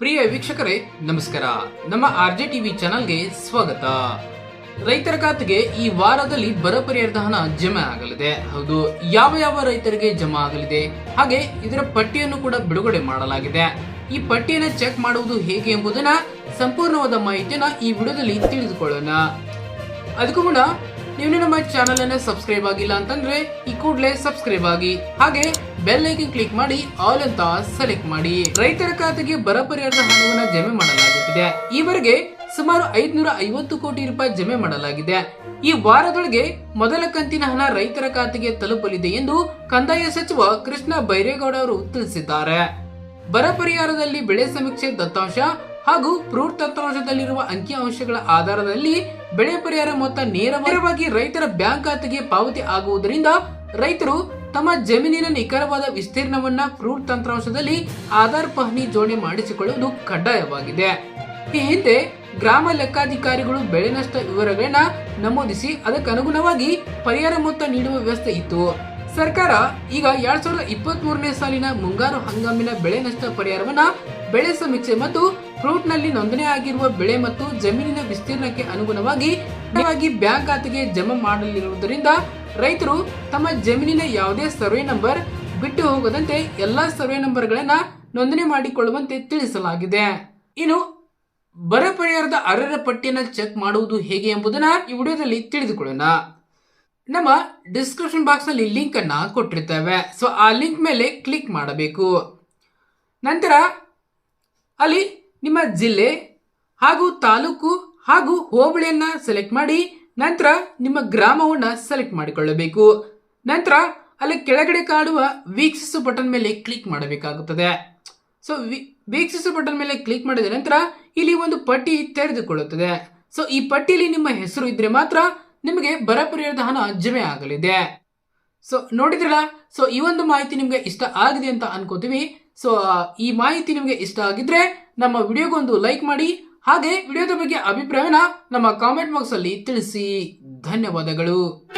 ಪ್ರಿಯ ವೀಕ್ಷಕರೇ, ನಮಸ್ಕಾರ. ನಮ್ಮ ಆರ್ ಜೆ ಟಿವಿ ಚಾನಲ್ಗೆ ಸ್ವಾಗತ. ರೈತರ ಖಾತೆಗೆ ಈ ವಾರದಲ್ಲಿ ಬರ ಪರಿಹಾರದ ಹಣ ಜಮೆ ಆಗಲಿದೆ. ಹೌದು, ಯಾವ ಯಾವ ರೈತರಿಗೆ ಜಮಾ ಆಗಲಿದೆ, ಹಾಗೆ ಇದರ ಪಟ್ಟಿಯನ್ನು ಕೂಡ ಬಿಡುಗಡೆ ಮಾಡಲಾಗಿದೆ. ಈ ಪಟ್ಟಿಯನ್ನು ಚೆಕ್ ಮಾಡುವುದು ಹೇಗೆ ಎಂಬುದನ್ನ ಸಂಪೂರ್ಣವಾದ ಮಾಹಿತಿಯನ್ನ ಈ ವಿಡಿಯೋದಲ್ಲಿ ತಿಳಿದುಕೊಳ್ಳೋಣ. ಅದಕ್ಕೂ ಮುನ್ನ ನೀವು ನಮ್ಮ ಚಾನಲ್ ಅನ್ನ ಸಬ್ಸ್ಕ್ರೈಬ್ ಆಗಿಲ್ಲ ಅಂತಂದ್ರೆ ಈ ಕೂಡಲೇ ಸಬ್ಸ್ಕ್ರೈಬ್ ಆಗಿ. ಹಾಗೆ ಬೆಲ್ ಐಕನ್ ಕ್ಲಿಕ್ ಮಾಡಿ ಆಲ್ ಅಂತ ಸೆಲೆಕ್ಟ್ ಮಾಡಿ. ರೈತರ ಖಾತೆಗೆ ಬರ ಪರಿಹಾರದ ಹಣವನ್ನು ಜಮೆ ಮಾಡಲಾಗುತ್ತಿದೆ. ಈವರೆಗೆ ಸುಮಾರು ಐದ್ನೂರ ಐವತ್ತು ಕೋಟಿ ರೂಪಾಯಿ ಜಮೆ ಮಾಡಲಾಗಿದೆ. ಈ ವಾರದೊಳಗೆ ಮೊದಲ ಕಂತಿನ ಹಣ ರೈತರ ಖಾತೆಗೆ ತಲುಪಲಿದೆ ಎಂದು ಕಂದಾಯ ಸಚಿವ ಕೃಷ್ಣ ಬೈರೇಗೌಡ ಅವರು ತಿಳಿಸಿದ್ದಾರೆ. ಬರ ಪರಿಹಾರದಲ್ಲಿ ಬೆಳೆ ಸಮೀಕ್ಷೆ ದತ್ತಾಂಶ ಹಾಗೂ ಫ್ರೂಟ್ ತಂತ್ರಾಂಶದಲ್ಲಿರುವ ಅಂಕಿಅಂಶಗಳ ಆಧಾರದಲ್ಲಿ ಬೆಳೆ ಪರಿಹಾರ ಮೊತ್ತ ನೇರವಾಗಿ ರೈತರ ಬ್ಯಾಂಕ್ ಖಾತೆಗೆ ಪಾವತಿ ಆಗುವುದರಿಂದ ರೈತರು ತಮ್ಮ ಜಮೀನಿನ ನಿಖರವಾದ ವಿಸ್ತೀರ್ಣವನ್ನ ಫ್ರೂಟ್ ತಂತ್ರಾಂಶದಲ್ಲಿ ಆಧಾರ್ ಪಹಣಿ ಜೋಡಣೆ ಮಾಡಿಸಿಕೊಳ್ಳುವುದು ಕಡ್ಡಾಯವಾಗಿದೆ. ಈ ಹಿಂದೆ ಗ್ರಾಮ ಲೆಕ್ಕಾಧಿಕಾರಿಗಳು ಬೆಳೆ ನಷ್ಟ ವಿವರಗಳನ್ನ ನಮೂದಿಸಿ ಅದಕ್ಕನುಗುಣವಾಗಿ ಪರಿಹಾರ ಮೊತ್ತ ನೀಡುವ ವ್ಯವಸ್ಥೆ ಇತ್ತು. ಸರ್ಕಾರ ಈಗ ಎರಡ್ ಸಾವಿರದ ಇಪ್ಪತ್ತ್ ಮೂರನೇ ಸಾಲಿನ ಮುಂಗಾರು ಹಂಗಾಮಿನ ಬೆಳೆ ನಷ್ಟ ಪರಿಹಾರವನ್ನ ಬೆಳೆ ಸಮೀಕ್ಷೆ ಮತ್ತು ಫ್ರೂಟ್ನಲ್ಲಿ ನೋಂದಣಿ ಆಗಿರುವ ಬೆಳೆ ಮತ್ತು ಜಮೀನಿನ ವಿಸ್ತೀರ್ಣಕ್ಕೆ ಅನುಗುಣವಾಗಿ ಬ್ಯಾಂಕ್ ಖಾತೆಗೆ ಜಮಾ ಮಾಡಲಿರುವುದರಿಂದ ರೈತರು ತಮ್ಮ ಜಮೀನಿನ ಯಾವುದೇ ಸರ್ವೆ ನಂಬರ್ ಬಿಟ್ಟು ಹೋಗದಂತೆ ಎಲ್ಲಾ ಸರ್ವೆ ನಂಬರ್ಗಳನ್ನ ನೋಂದಣಿ ಮಾಡಿಕೊಳ್ಳುವಂತೆ ತಿಳಿಸಲಾಗಿದೆ. ಇನ್ನು ಬರ ಪರಿಹಾರದ ಅರ್ಹರ ಪಟ್ಟಿಯನ್ನು ಚೆಕ್ ಮಾಡುವುದು ಹೇಗೆ ಎಂಬುದನ್ನ ಈ ವಿಡಿಯೋದಲ್ಲಿ ತಿಳಿದುಕೊಳ್ಳೋಣ. ನಮ್ಮ ಡಿಸ್ಕ್ರಿಪ್ಷನ್ ಬಾಕ್ಸ್ನಲ್ಲಿ ಲಿಂಕ್ ಅನ್ನ ಕೊಟ್ಟಿರ್ತೇವೆ. ಸೊ ಆ ಲಿಂಕ್ ಮೇಲೆ ಕ್ಲಿಕ್ ಮಾಡಬೇಕು. ನಂತರ ಅಲ್ಲಿ ನಿಮ್ಮ ಜಿಲ್ಲೆ ಹಾಗೂ ತಾಲೂಕು ಹಾಗೂ ಹೋಬಳಿಯನ್ನು ಸೆಲೆಕ್ಟ್ ಮಾಡಿ, ನಂತರ ನಿಮ್ಮ ಗ್ರಾಮವನ್ನ ಸೆಲೆಕ್ಟ್ ಮಾಡಿಕೊಳ್ಳಬೇಕು. ನಂತರ ಅಲ್ಲಿ ಕೆಳಗಡೆ ಕಾಣುವ ವೀಕ್ಷಿಸು ಬಟನ್ ಮೇಲೆ ಕ್ಲಿಕ್ ಮಾಡಬೇಕಾಗುತ್ತದೆ. ಸೊ ವೀಕ್ಷಿಸು ಬಟನ್ ಮೇಲೆ ಕ್ಲಿಕ್ ಮಾಡಿದ ನಂತರ ಇಲ್ಲಿ ಒಂದು ಪಟ್ಟಿ ತೆರೆದುಕೊಳ್ಳುತ್ತದೆ. ಸೊ ಈ ಪಟ್ಟಿಯಲ್ಲಿ ನಿಮ್ಮ ಹೆಸರು ಇದ್ದರೆ ಮಾತ್ರ ನಿಮಗೆ ಬರ ಪರಿಹಾರದ ಹಣ ಜಮೆ ಆಗಲಿದೆ. ಸೊ ನೋಡಿದ್ರಲ್ಲ? ಸೊ ಈ ಒಂದು ಮಾಹಿತಿ ನಿಮಗೆ ಇಷ್ಟ ಆಗಿದೆ ಅಂತ ಅನ್ಕೋತೀವಿ. ಸೊ ಈ ಮಾಹಿತಿ ನಿಮಗೆ ಇಷ್ಟ ಆಗಿದ್ರೆ ನಮ್ಮ ವಿಡಿಯೋಗೊಂದು ಲೈಕ್ ಮಾಡಿ. ಹಾಗೆ ವಿಡಿಯೋದ ಬಗ್ಗೆ ಅಭಿಪ್ರಾಯನ ನಮ್ಮ ಕಾಮೆಂಟ್ ಬಾಕ್ಸ್ ಅಲ್ಲಿ ತಿಳಿಸಿ. ಧನ್ಯವಾದಗಳು.